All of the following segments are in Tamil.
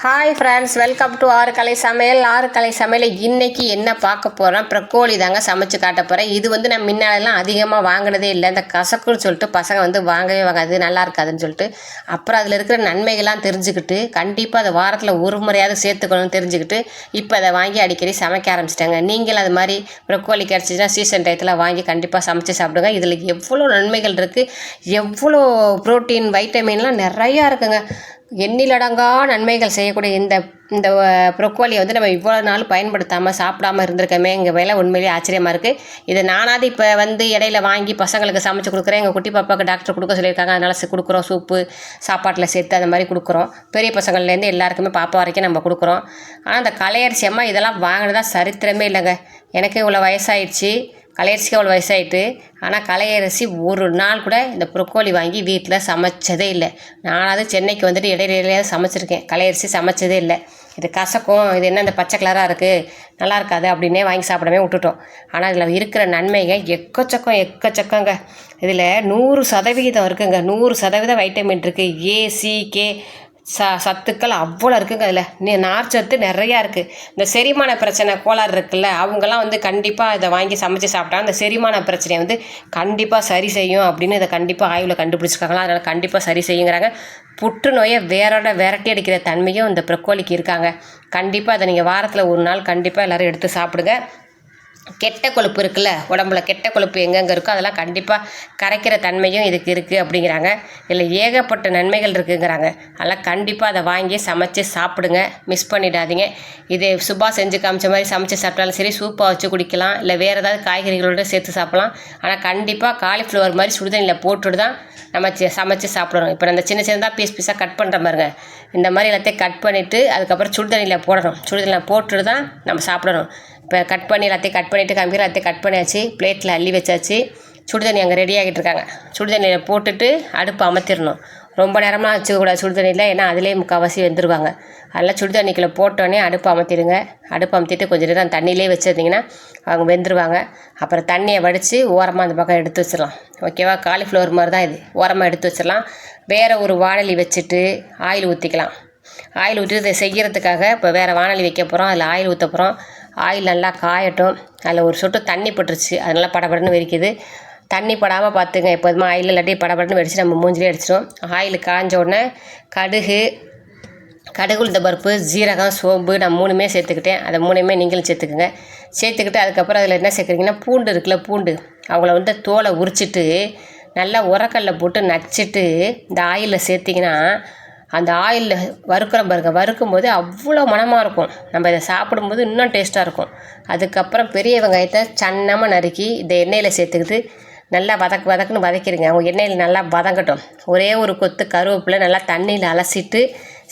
ஹாய் ஃப்ரெண்ட்ஸ் வெல்கம் டு ஆறு கலை சமையல். ஆறு கலை சமையல் இன்னைக்கு என்ன பார்க்க போகிறோம் ப்ரக்கோலி தாங்க சமைச்சு காட்ட போகிறேன் இது வந்து நான் முன்னாடிலாம் அதிகமாக வாங்கினதே இல்லை. இந்த கசக்குன்னு சொல்லிட்டு பசங்க வந்து வாங்கவே வாங்காது நல்லா இருக்காதுன்னு சொல்லிட்டு. அப்புறம் அதில் இருக்கிற நன்மைகள்லாம் தெரிஞ்சுக்கிட்டு கண்டிப்பாக அதை வாரத்தில் ஒரு முறையாவது சேர்த்துக்கணும்னு தெரிஞ்சுக்கிட்டு இப்போ அதை வாங்கி அடிக்கடி சமைக்க ஆரம்பிச்சிட்டாங்க. நீங்களும் அது மாதிரி ப்ரக்கோலி கிடச்சிச்சின்னா சீசன் டயத்தில் வாங்கி கண்டிப்பாக சமைச்சு சாப்பிடுங்க. இதில் எவ்வளோ நன்மைகள் இருக்குது எவ்வளோ ப்ரோட்டீன் வைட்டமின்லாம் நிறையா இருக்குங்க. எண்ணிலடங்கா நன்மைகள் செய்யக்கூடிய இந்த இந்த ப்ரொக்கோலியை வந்து நம்ம இவ்வளோ நாள் பயன்படுத்தாமல் சாப்பிடாம இருந்திருக்கமே எங்கள் வேலை உண்மையிலேயே ஆச்சரியமாக இருக்குது இதை நானாவது இப்போ வந்து இடையில வாங்கி பசங்களுக்கு சமைச்சு கொடுக்குறேன். எங்கள் குட்டி பாப்பாவுக்கு டாக்டர் கொடுக்க சொல்லியிருக்காங்க. அதனால் கொடுக்குறோம். சூப்பு சாப்பாட்டில் சேர்த்து அந்த மாதிரி கொடுக்குறோம். பெரிய பசங்கள்லேருந்து எல்லாருக்குமே பாப்பா வரைக்கும் நம்ம கொடுக்குறோம். ஆனால் அந்த கலையரிசி அம்மா இதெல்லாம் வாங்கினதான் சரித்திரமே இல்லைங்க. எனக்கு இவ்வளோ வயசாயிடுச்சு. கலையரிசிக்கு அவ்வளோ வயசாயிட்டு ஆனால் கலையரிசி ஒரு நாள் கூட இந்த ப்ரொக்கோலி வாங்கி வீட்டில் சமைச்சதே இல்லை. நானாவது சென்னைக்கு வந்துட்டு இடையிடையிலேயே சமைச்சிருக்கேன். கலையரிசி சமைச்சதே இல்லை. இது கசக்கும் இது என்ன இந்த பச்சை கலராக இருக்குது நல்லா இருக்காது அப்படின்னே வாங்கி சாப்பிடவே விட்டுட்டோம். ஆனால் இதில் இருக்கிற நன்மைகள் எக்கச்சக்கம் எக்கச்சக்கங்க. இதில் நூறு சதவிகிதம் இருக்குங்க. நூறு சதவீதம் வைட்டமின் இருக்குது ஏசிகே ச சத்துக்கள் அவ்வளோ இருக்குங்க அதில். நீ நார்ச்சத்து நிறையா இருக்குது இந்த செரிமான பிரச்சனை கோளாறு இருக்குல்ல அவங்கெல்லாம் வந்து கண்டிப்பாக இதை வாங்கி சமைச்சு சாப்பிட்டா அந்த செரிமான பிரச்சனையை வந்து கண்டிப்பாக சரி செய்யும் அப்படின்னு இதை கண்டிப்பாக ஆய்வில் கண்டுபிடிச்சிருக்காங்களா? அதனால் கண்டிப்பாக சரி செய்யுங்கிறாங்க. புற்றுநோயை வேரோட விரட்டி அடிக்கிற தன்மையும் இந்த ப்ரொக்கோலிக்கு இருக்காங்க. கண்டிப்பாக அதை நீங்கள் வாரத்தில் ஒரு நாள் கண்டிப்பாக எல்லோரும் எடுத்து சாப்பிடுங்க. கெட்ட கொழுப்பு இருக்குல்ல உடம்புல கெட்ட கொழுப்பு எங்கெங்கே இருக்கோ அதெல்லாம் கண்டிப்பாக கரைக்கிற தன்மையும் இதுக்கு இருக்குது அப்படிங்கிறாங்க. இதில் ஏகப்பட்ட நன்மைகள் இருக்குங்கிறாங்க. அதெல்லாம் கண்டிப்பாக அதை வாங்கி சமைச்சு சாப்பிடுங்க. மிஸ் பண்ணிடாதீங்க. இது சுபா செஞ்சு காமிச்ச மாதிரி சமைச்சு சாப்பிட்டாலும் சரி சூப்பாக வச்சு குடிக்கலாம். இல்லை வேறு ஏதாவது காய்கறிகளோட சேர்த்து சாப்பிடலாம். ஆனால் கண்டிப்பாக காலிஃப்ளவர் மாதிரி சுடுதண்ணியில் போட்டுட்டு தான் நம்ம சமைச்சு சாப்பிடணும். இப்போ அந்த சின்ன சின்னதாக பீஸ் பீஸாக கட் பண்ணுற பாருங்க. இந்த மாதிரி எல்லாத்தையும் கட் பண்ணிவிட்டு அதுக்கப்புறம் சுடுதண்ணியில் போடணும். சுடுதண்ணியில் போட்டுட்டு தான் நம்ம சாப்பிடணும். இப்போ கட் பண்ணி எல்லாத்தையும் கட் பண்ணிவிட்டு கம்பி எல்லாத்தையும் கட் பண்ணியாச்சு பிளேட்டில் அள்ளி வச்சாச்சு. சுடுதண்ணி அங்கே ரெடி ஆகிட்டு இருக்காங்க சுடுதண்ணியில் போட்டுட்டு அடுப்பு அமர்த்திடணும். ரொம்ப நேரமாக வச்சுக்கக்கூடாது சுடுதண்ணியில் ஏன்னா அதிலே முக்கால்வாசி வெந்துருவாங்க. அதெல்லாம் சுடுதண்ணிக்குள்ளே போட்டோன்னே அடுப்பு அமர்த்திடுங்க. அடுப்பு அமர்த்திட்டு கொஞ்சம் நேரம் தண்ணியிலே வச்சிருந்தீங்கன்னா அவங்க வெந்துருவாங்க. அப்புறம் தண்ணியை வடித்து ஓரமாக அந்த பக்கம் எடுத்து வச்சிடலாம். ஓகேவா காலிஃப்ளவர் மாதிரி தான் இது. ஓரமாக எடுத்து வச்சிடலாம். வேறு ஒரு வாணலி வச்சுட்டு ஆயில் ஊற்றிக்கலாம் ஆயில் ஊற்றி இதை செய்கிறதுக்காக இப்போ வேறு வாணலி வைக்க போகிறோம் அதில் ஆயில் ஊற்ற போகிறோம் ஆயில் நல்லா காயட்டும். அதில் ஒரு சொட்டு தண்ணி பட்டுருச்சு. அது நல்லா படபடன்னு வெடிக்குது. தண்ணி படாமல் பார்த்துங்க. எப்போதுமே ஆயில் இல்லாட்டி படபடன்னு வெடிச்சு நம்ம மூஞ்சிலே அடிச்சிடும் ஆயில் காய்ஞ்ச உடனே கடுகு கடுகு உளுந்த பருப்பு ஜீரகம் சோம்பு நான் மூணுமே சேர்த்துக்கிட்டேன். அதை மூணுமே நீங்களும் சேர்த்துக்குங்க. சேர்த்துக்கிட்டு அதுக்கப்புறம் அதில் என்ன சேர்க்குறீங்கன்னா பூண்டு இருக்குல்ல பூண்டு. அவங்கள வந்து தோலை உரிச்சிட்டு நல்லா உரக்கல்ல போட்டு நச்சுட்டு இந்த ஆயிலில் சேர்த்திங்கன்னா அந்த ஆயிலில் வறுக்கிறோம் பாருங்க வறுக்கும் போது அவ்வளோ மணமாக இருக்கும். நம்ம இதை சாப்பிடும்போது இன்னும் டேஸ்ட்டாக இருக்கும். அதுக்கப்புறம் பெரிய வெங்காயத்தை சன்னமாக நறுக்கி இந்த எண்ணெயில் சேர்த்துக்கிட்டு நல்லா வதக்கு வதக்குன்னு வதக்கிடுங்க. அவங்க எண்ணெயில் நல்லா வதங்கட்டும். ஒரே ஒரு கொத்து கருவேப்பிலை நல்லா தண்ணியில் அலசிட்டு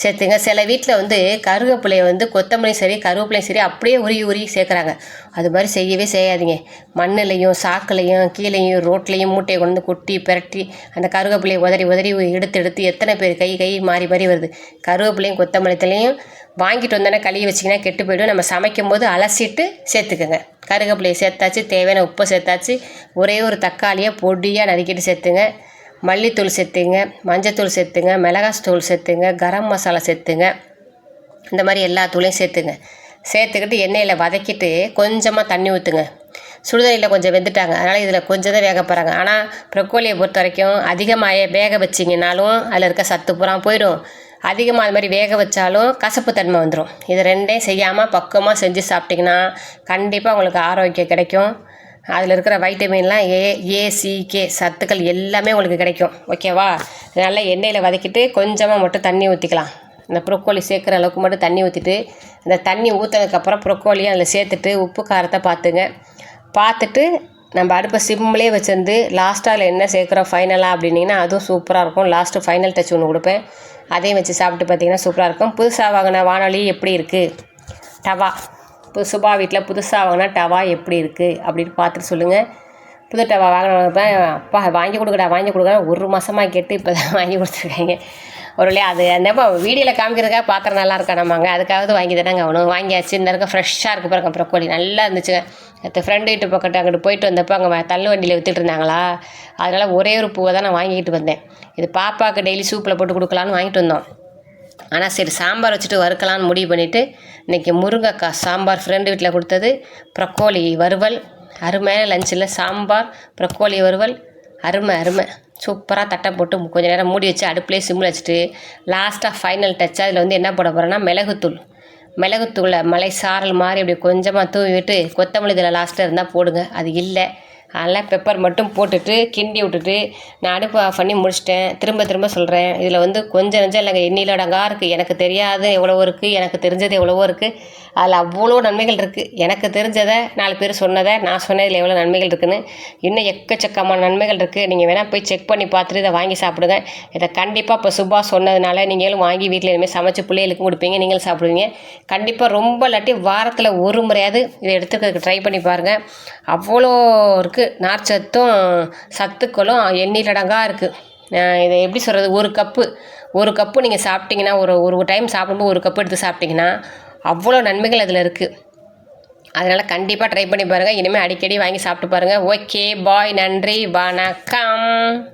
சேர்த்துங்க. சில வீட்டில் வந்து கருவேப்பிலையை வந்து கொத்தமல்லியும் சரி கருவேப்பிலையும் சரி அப்படியே உருகி உருகி சேர்க்குறாங்க. அது மாதிரி செய்யவே செய்யாதீங்க. மண்ணிலையும் சாக்குலையும் கீழேயும் ரோட்லேயும் மூட்டையை கொண்டு வந்து கொட்டி பிரட்டி அந்த கருவேப்பிலையை உதறி உதறி எடுத்து எடுத்து எத்தனை பேர் கை கை மாறி மாறி வருது. கருவேப்பிலையும் கொத்தமல்லித்துலையும் வாங்கிட்டு வந்தோன்னே கழுவி வச்சிங்கன்னா கெட்டு போயிடும். நம்ம சமைக்கும் போது அலசிட்டு சேர்த்துக்கோங்க. கருவேப்பிலையை சேர்த்தாச்சு தேவையான உப்பை சேர்த்தாச்சு. ஒரே ஒரு தக்காளியை பொடியாக நறுக்கிட்டு சேர்த்துங்க. மல்லித்தூள் சேர்த்துங்க மஞ்சத்தூள் சேர்த்துங்க மிளகாத்தூள் சேர்த்துங்க கரம் மசாலா சேர்த்துங்க. இந்த மாதிரி எல்லா தூளையும் சேர்த்துங்க. சேர்த்துக்கிட்டு எண்ணெயில் வதக்கிட்டு கொஞ்சமாக தண்ணி ஊற்றுங்க சுடுதண்ணியில் கொஞ்சம் வெந்துட்டாங்க. அதனால் இதில் கொஞ்சம் தான் வேக போகிறாங்க ஆனால் ப்ரொக்கோலியை பொறுத்த வரைக்கும் அதிகமாக வேக வச்சிங்கனாலும் அதில் இருக்க சத்து பூரா போயிடும். அதிகமாக அது மாதிரி வேக வச்சாலும் கசப்பு தன்மை வந்துடும் இது ரெண்டையும் செய்யாமல் பக்குவமாக செஞ்சு சாப்பிட்டிங்கன்னா கண்டிப்பாக உங்களுக்கு ஆரோக்கியம் கிடைக்கும். அதில் இருக்கிற வைட்டமின்லாம் ஏ ஏசிகே சத்துக்கள் எல்லாமே உங்களுக்கு கிடைக்கும். ஓகேவா நல்லா எண்ணெயில் வதக்கிட்டு கொஞ்சமாக மட்டும் தண்ணி ஊற்றிக்கலாம் இந்த ப்ரொக்கோலி சேர்க்குற அளவுக்கு மட்டும் தண்ணி ஊற்றிட்டு இந்த தண்ணி ஊற்றினதுக்கப்புறம் ப்ரொக்கோலியும் அதில் சேர்த்துட்டு உப்பு காரத்தை பார்த்துங்க. பார்த்துட்டு நம்ம அடுப்பை சிம்லேயே வச்சுருந்து லாஸ்ட்டாக அதில் என்ன சேர்க்குறோம் ஃபைனலாக அப்படின்னிங்கன்னா அதுவும் சூப்பராக இருக்கும். லாஸ்ட்டு ஃபைனல் டச் ஒன்று கொடுப்பேன். அதையும் வச்சு சாப்பிட்டு பார்த்தீங்கன்னா சூப்பராக இருக்கும். புதுசாக வாங்கின வானொலி எப்படி இருக்குது டவா இப்போ சுபா வீட்டில் புதுசாக வாங்கினா டவா எப்படி இருக்குது அப்படின்னு பார்த்துட்டு சொல்லுங்கள் புது டவா வாங்கினப்ப அப்பா வாங்கி கொடுக்கடா வாங்கி கொடுக்கடா. ஒரு மாதமாக கேட்டு இப்போ தான் வாங்கி கொடுத்துருக்காங்க. ஒரு வழியா அது என்னப்பா வீடியோவில் காமிக்கிறதுக்காக பாத்திரம் நல்லா இருக்கா நம்மங்க. அதுக்காவது வாங்கி தானேங்க அவனும் வாங்கியாச்சு இந்த இருக்க ஃப்ரெஷ்ஷாக இருக்கு பாருங்க ப்ரொக்கோலி நல்லா இருந்துச்சுங்க. நேற்று ஃப்ரெண்டு வீட்டு பக்கத்து அங்கிட்டு போயிட்டு வந்தப்போ அங்கே தள்ளு வண்டியில் விற்றுட்டு இருந்தாங்களா? அதனால் ஒரே ஒரு பூவை தான் நான் வாங்கிட்டு வந்தேன். இது பாப்பாவுக்கு டெய்லி சூப்பில் போட்டு கொடுக்கலான்னு வாங்கிட்டு வந்தோம். ஆனால் சரி சாம்பார் வச்சுட்டு வறுக்கலான்னு முடிவு பண்ணிவிட்டு இன்றைக்கி முருங்கைக்காய் சாம்பார் ஃப்ரெண்டு வீட்டில் கொடுத்தது. ப்ரக்கோலி வறுவல் அருமையான லஞ்சில் சாம்பார் ப்ரக்கோலி வறுவல் அருமை அருமை. சூப்பராக தட்டை போட்டு கொஞ்ச நேரம் மூடி வச்சு அடுப்புலேயே சிம்மில் வச்சுட்டு லாஸ்ட்டாக ஃபைனல் டச் அதில் வந்து என்ன போட போகிறேன்னா மிளகுத்தூள். மிளகுத்தூளை மலை சாரல் மாதிரி அப்படி கொஞ்சமாக தூவி விட்டு கொத்தமல்லி இதில் லாஸ்ட்டில் இருந்தால் போடுங்க. அது இல்லை. அதெல்லாம் பெப்பர் மட்டும் போட்டுட்டு கிண்டி விட்டுட்டு நான் அடுப்பு ஆஃப் பண்ணி முடிச்சிட்டேன். திரும்ப திரும்ப சொல்கிறேன் இதில் வந்து கொஞ்சம் நெஞ்சம் இல்லைங்க. எண்ணிலோட அடங்கா இருக்குது எனக்கு தெரியாது எவ்வளவோ இருக்குது எனக்கு தெரிஞ்சது எவ்வளவோ இருக்குது அதில் அவ்வளோ நன்மைகள் இருக்குது எனக்கு தெரிஞ்சதை நாலு பேர் சொன்னதை நான் சொன்னதில் எவ்வளோ நன்மைகள் இருக்குதுன்னு இன்னும் எக்கச்சக்கமான நன்மைகள் இருக்குது நீங்கள் வேணால் போய் செக் பண்ணி பார்த்துட்டு இதை வாங்கி சாப்பிடுங்க. இதை கண்டிப்பாக இப்போ சுபா சொன்னதுனால நீங்களும் வாங்கி வீட்டில் இனிமேல் சமைச்சு பிள்ளைகளுக்கும் கொடுப்பீங்க. நீங்களும் சாப்பிடுவீங்க. கண்டிப்பாக ரொம்ப இல்லாட்டி வாரத்தில் ஒரு முறையாவது இதை எடுத்துக்கிறதுக்கு ட்ரை பண்ணி பாருங்கள் அவ்வளோ இருக்குது இருக்குது நார்ச்சத்தும் சத்துக்களும் எண்ணிலடங்காக இருக்குது இதை எப்படி சொல்கிறது ஒரு கப்பு. ஒரு கப்பு நீங்கள் சாப்பிட்டிங்கன்னா ஒரு ஒரு டைம் சாப்பிடும்போது ஒரு கப்பு எடுத்து சாப்பிட்டிங்கன்னா அவ்வளோ நன்மைகள் அதில் இருக்குது அதனால் கண்டிப்பாக ட்ரை பண்ணி பாருங்கள் இனிமேல் அடிக்கடி வாங்கி சாப்பிட்டு பாருங்கள் ஓகே பாய் நன்றி. வணக்கம்.